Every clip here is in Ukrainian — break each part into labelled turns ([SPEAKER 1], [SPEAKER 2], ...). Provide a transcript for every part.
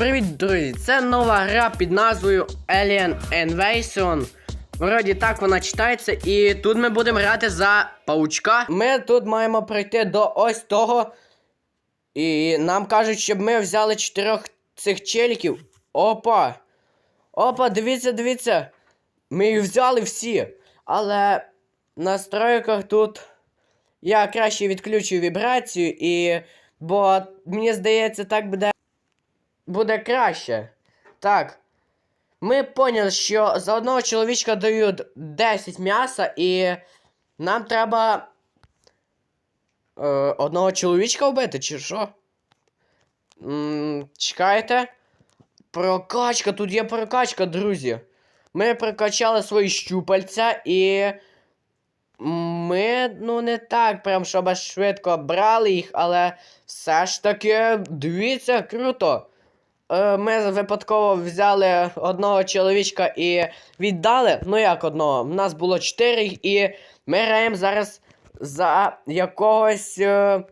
[SPEAKER 1] Привіт, друзі! Це нова гра під назвою Alien Invasion. Вроді так вона читається, і тут ми будемо грати за паучка. Ми тут маємо пройти до ось того. І нам кажуть, щоб ми взяли чотирьох цих челіків. Опа! Опа, дивіться, дивіться. Ми їх взяли всі. Але в настройках тут я краще відключу вібрацію і. Бо мені здається, так буде буде краще. Так. Ми поняли, що за одного чоловічка дають 10 м'яса, і нам треба. Е, одного чоловічка вбити, чи що? М, чекайте. Прокачка, тут є прокачка, друзі. Ми прокачали свої щупальця і. Ми, ну, не так, прям щоб швидко брали їх, але все ж таки, дивіться, круто. Е, Ми випадково взяли одного чоловічка і віддали. Ну як одного? У нас було чотири, і ми граємо зараз за якогось е,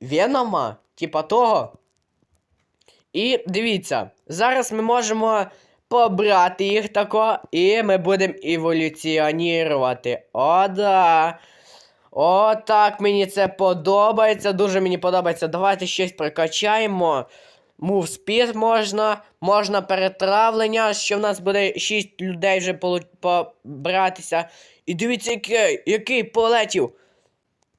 [SPEAKER 1] Венома, типа того. І дивіться, зараз ми можемо побрати їх тако, і ми будемо еволюціонірувати. О, да. О, так, мені це подобається. Дуже мені подобається. Давайте щось прокачаємо. Speed можна, можна перетравлення, що в нас буде 6 людей вже побратися. І дивіться, який, який полетів.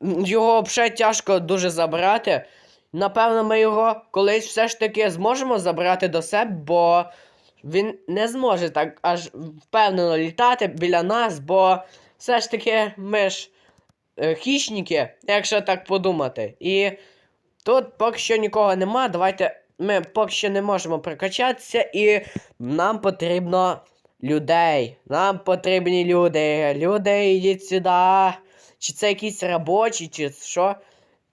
[SPEAKER 1] Його взагалі тяжко дуже забрати. Напевно, ми його колись все ж таки зможемо забрати до себе, бо він не зможе так аж впевнено літати біля нас, бо все ж таки ми ж е, хищники, якщо так подумати. І тут поки що нікого нема. Давайте ми поки що не можемо прокачатися, і нам потрібно людей. Нам потрібні люди. Люди, йдіть сюди. Чи це якісь робочі, чи що?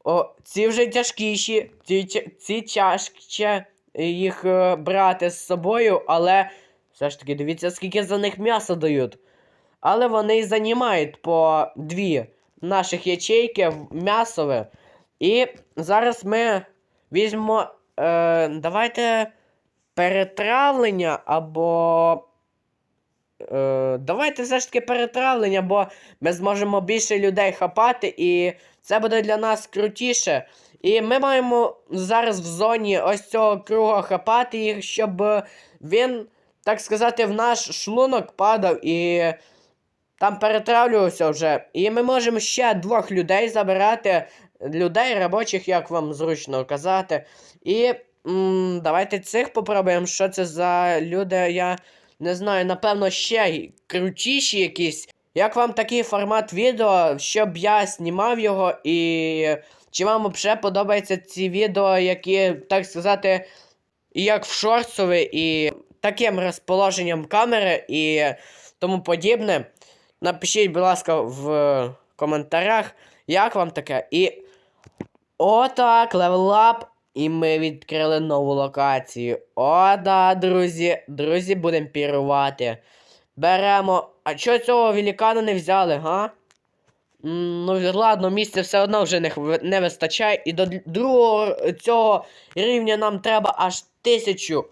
[SPEAKER 1] О, ці вже тяжкіші, ці, ці, тяжче їх е, брати з собою, але все ж таки дивіться, скільки за них м'яса дають. Але вони і займають по дві наших ячейки м'ясове. І зараз ми візьмемо. Е, давайте перетравлення або. Е, давайте все ж таки перетравлення, бо ми зможемо більше людей хапати, і це буде для нас крутіше. І ми маємо зараз в зоні ось цього круга хапати їх, щоб він, так сказати, в наш шлунок падав і там перетравлювався вже. І ми можемо ще двох людей забирати. Людей робочих, як вам зручно казати. І м, давайте цих попробуємо. Що це за люди, я не знаю, напевно, ще крутіші якісь. Як вам такий формат відео, щоб я знімав його, і чи вам взагалі подобаються ці відео, які, так сказати, як в шорсові, і таким розположенням камери і тому подібне. Напишіть, будь ласка, в коментарях, як вам таке. І отак, левелап. І ми відкрили нову локацію. О, да, друзі. Друзі, будемо пірувати. Беремо. А чого цього великана не взяли, га? Ну, ладно, місця все одно вже не, не вистачає. І до другого цього рівня нам треба аж тисячу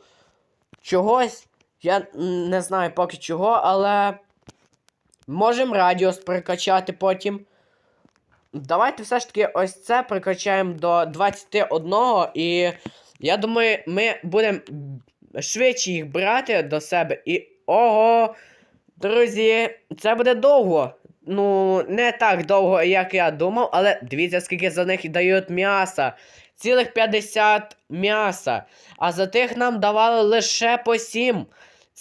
[SPEAKER 1] чогось. Я не знаю поки чого, але. Можемо радіус прокачати потім. Давайте все ж таки ось це прокачаємо до 21. І я думаю, ми будемо швидше їх брати до себе. І. Ого! Друзі, це буде довго. Ну, не так довго, як я думав, але дивіться, скільки за них дають м'яса. Цілих 50 м'яса. А за тих нам давали лише по 7.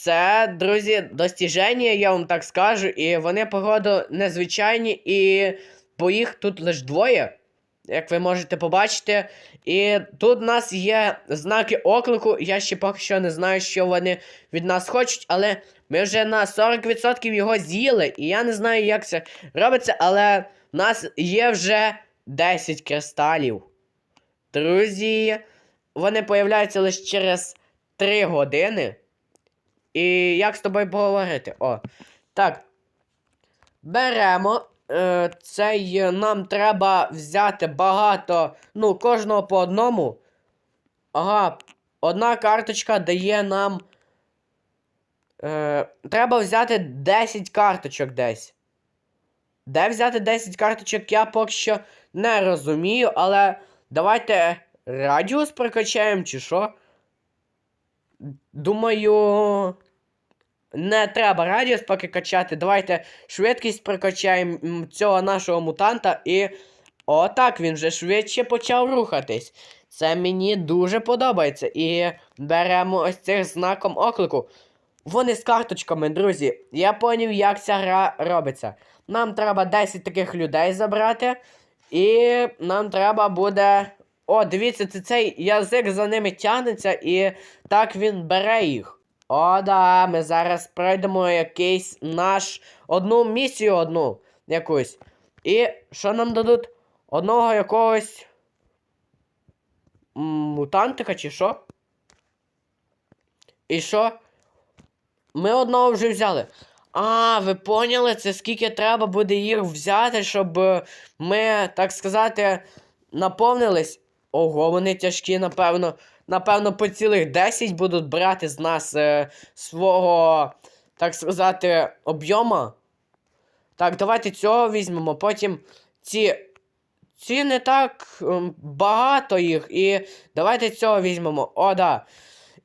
[SPEAKER 1] Це, друзі, достіження, я вам так скажу. І вони, погоду, незвичайні, і бо їх тут лише двоє. Як ви можете побачити. І тут у нас є знаки оклику. Я ще поки що не знаю, що вони від нас хочуть, але ми вже на 40% його з'їли. І я не знаю, як це робиться, але в нас є вже 10 кристалів. Друзі, вони появляються лише через 3 години. І як з тобою поговорити? О. Так. Беремо. Е, цей нам треба взяти багато. Ну, кожного по одному. Ага. одна карточка дає нам. Е, треба взяти 10 карточок десь. Де взяти 10 карточок, я поки що не розумію, але давайте радіус прокачаємо, чи що? Думаю. Не треба радіус поки качати. Давайте швидкість прокачаємо цього нашого мутанта і. Отак він вже швидше почав рухатись. Це мені дуже подобається. І беремо ось цих знаком оклику. Вони з карточками, друзі. Я поняв, як ця гра робиться. Нам треба 10 таких людей забрати. І нам треба буде. О, дивіться, це цей язик за ними тягнеться, і так він бере їх. О, да, ми зараз пройдемо якийсь наш одну місію одну якусь. І що нам дадуть? Одного якогось. Мутантика чи що? І що? Ми одного вже взяли. А, ви поняли, це скільки треба буде їх взяти, щоб е, ми, так сказати, наповнились. Ого, вони тяжкі, напевно. Напевно, по цілих 10 будуть брати з нас е, свого, так сказати, об'єма. Так, давайте цього візьмемо. Потім ці. Ці не так ем, багато їх. І давайте цього візьмемо. О, да.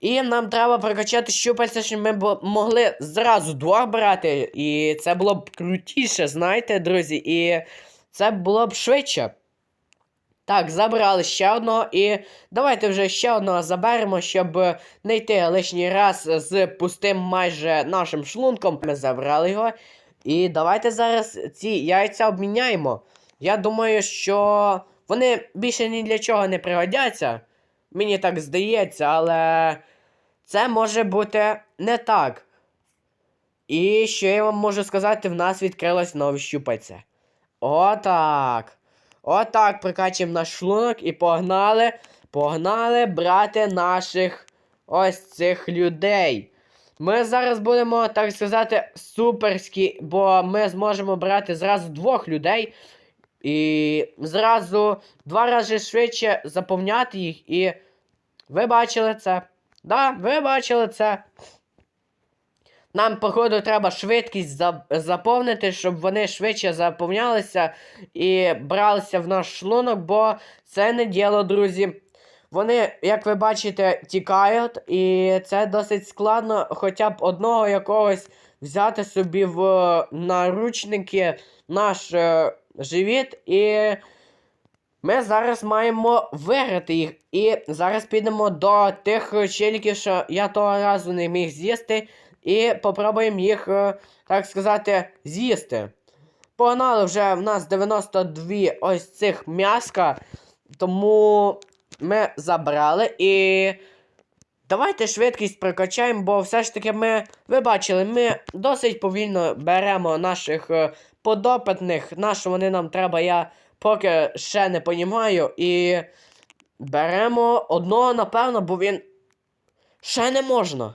[SPEAKER 1] І нам треба прокачати щупальця, щоб ми могли зразу двох брати. І це було б крутіше, знаєте, друзі. І це було б швидше. Так, забрали ще одного. І давайте вже ще одного заберемо, щоб не йти лишній раз з пустим майже нашим шлунком. Ми забрали його. І давайте зараз ці яйця обміняємо. Я думаю, що вони більше ні для чого не пригодяться. Мені так здається, але це може бути не так. І що я вам можу сказати, в нас відкрилось нове щупальце. Отак. Отак прикачуємо наш шлунок і погнали. Погнали брати наших ось цих людей. Ми зараз будемо, так сказати, суперські, бо ми зможемо брати зразу двох людей. І зразу два рази швидше заповняти їх. І ви бачили це? Да, ви бачили це. Нам, походу, треба швидкість за- заповнити, щоб вони швидше заповнялися і бралися в наш шлунок, бо це не діло, друзі. Вони, як ви бачите, тікають, і це досить складно хоча б одного якогось взяти собі в наручники наш е, живіт. І ми зараз маємо виграти їх. І зараз підемо до тих челіків, що я того разу не міг з'їсти. І попробуємо їх, е, так сказати, з'їсти. Погнали вже в нас 92 ось цих м'яска. Тому ми забрали і. Давайте швидкість прокачаємо, бо все ж таки ми. Ви бачили, ми досить повільно беремо наших е, подопитних. На що вони нам треба, я поки ще не понімаю. І беремо одного, напевно, бо він. Ще не можна.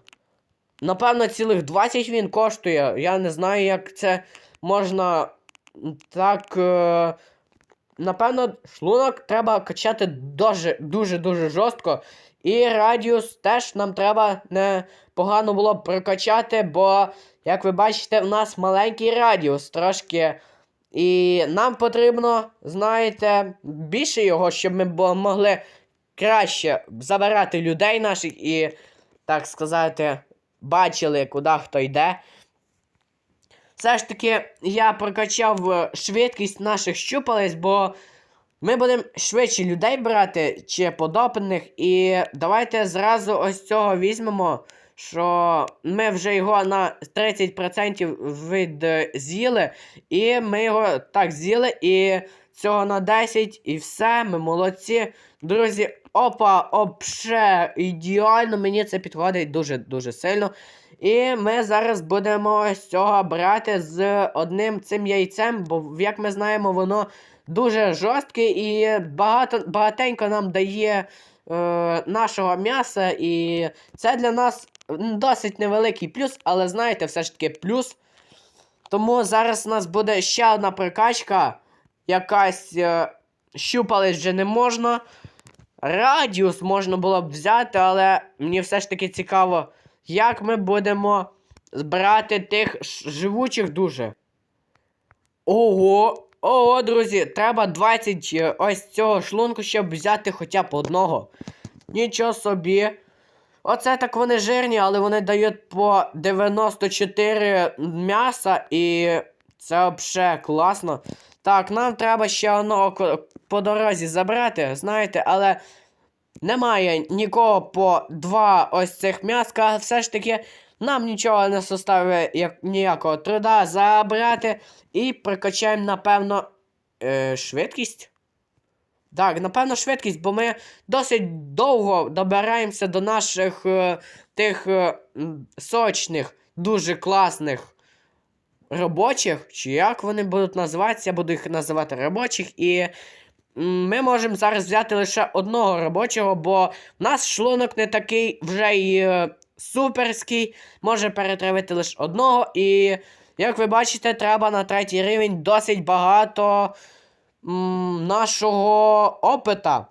[SPEAKER 1] Напевно, цілих 20 він коштує. Я не знаю, як це можна так. Е... Напевно, шлунок треба качати дуже дуже дуже жорстко. І радіус теж нам треба непогано було б прокачати, бо, як ви бачите, в нас маленький радіус трошки. І нам потрібно, знаєте, більше його, щоб ми могли краще забирати людей наших і, так сказати, бачили, куди хто йде. Все ж таки, я прокачав е, швидкість наших щупалець, бо ми будемо швидше людей брати чи подопитних. І давайте зразу ось цього візьмемо, що ми вже його на 30% відз'їли. І ми його так з'їли, і цього на 10, і все, ми молодці. Друзі, опа, обше, ідеально, мені це підходить дуже-дуже сильно. І ми зараз будемо з цього брати з одним цим яйцем, бо, як ми знаємо, воно дуже жорстке і багато, багатенько нам дає е, нашого м'яса. І це для нас досить невеликий плюс, але знаєте, все ж таки плюс. Тому зараз у нас буде ще одна прокачка. Якась е, щупалець вже не можна. радіус можна було б взяти, але мені все ж таки цікаво, як ми будемо збирати тих живучих дуже. Ого! Ого, друзі, треба 20 е, ось цього шлунку, щоб взяти хоча б одного. Нічого собі. Оце так вони жирні, але вони дають по 94 м'яса і це взагалі класно. Так, нам треба ще одного по дорозі забрати, знаєте, але немає нікого по два ось цих м'яска. Все ж таки, нам нічого не составить як, ніякого труда забрати і прокачаємо, напевно, е, швидкість. Так, напевно, швидкість, бо ми досить довго добираємося до наших е, тих е, сочних, дуже класних робочих. Чи як вони будуть називатися, я буду їх називати робочих. І ми можемо зараз взяти лише одного робочого, бо в нас шлунок не такий вже й е, суперський. Може перетравити лише одного. І, як ви бачите, треба на третій рівень досить багато нашого опита.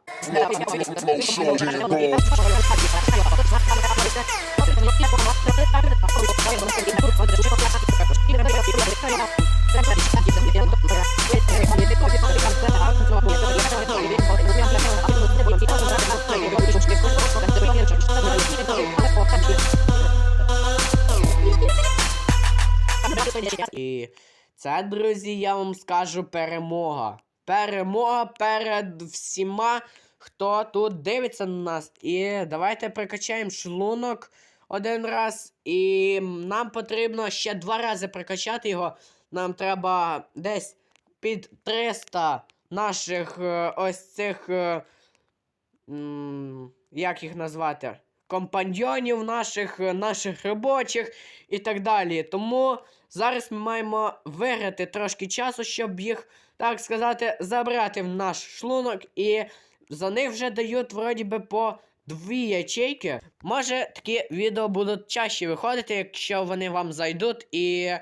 [SPEAKER 1] І це, друзі, я вам скажу перемога. Перемога перед всіма, хто тут дивиться на нас. І давайте прокачаємо шлунок один раз. І нам потрібно ще два рази прокачати його. Нам треба десь під 300 наших е, ось цих. е, як їх назвати? Компаньйонів наших, е, наших робочих і так далі. Тому зараз ми маємо виграти трошки часу, щоб їх, так сказати, забрати в наш шлунок. І за них вже дають вроді би по дві ячейки. Може, такі відео будуть чаще виходити, якщо вони вам зайдуть і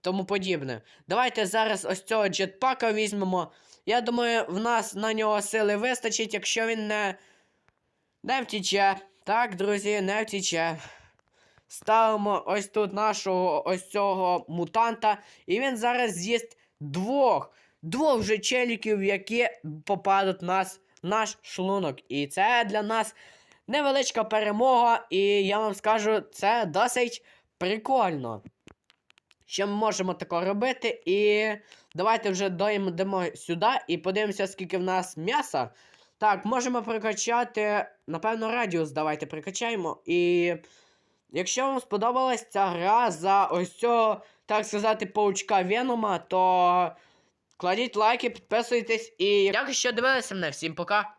[SPEAKER 1] тому подібне. Давайте зараз ось цього джетпака візьмемо. Я думаю, в нас на нього сили вистачить, якщо він не, не втіче. Так, друзі, не втіче. Ставимо ось тут нашого ось цього мутанта. І він зараз з'їсть двох. Двох же челіків, які попадуть в нас наш шлунок. І це для нас невеличка перемога. І я вам скажу, це досить прикольно. Що ми можемо таке робити. І давайте вже дойдемо сюди і подивимося, скільки в нас м'яса. Так, можемо прокачати. Напевно, радіус давайте прокачаємо. І якщо вам сподобалась ця гра за ось цього, так сказати, паучка Венома, то кладіть лайки, підписуйтесь і. Дякую, що дивилися мене. Всім пока!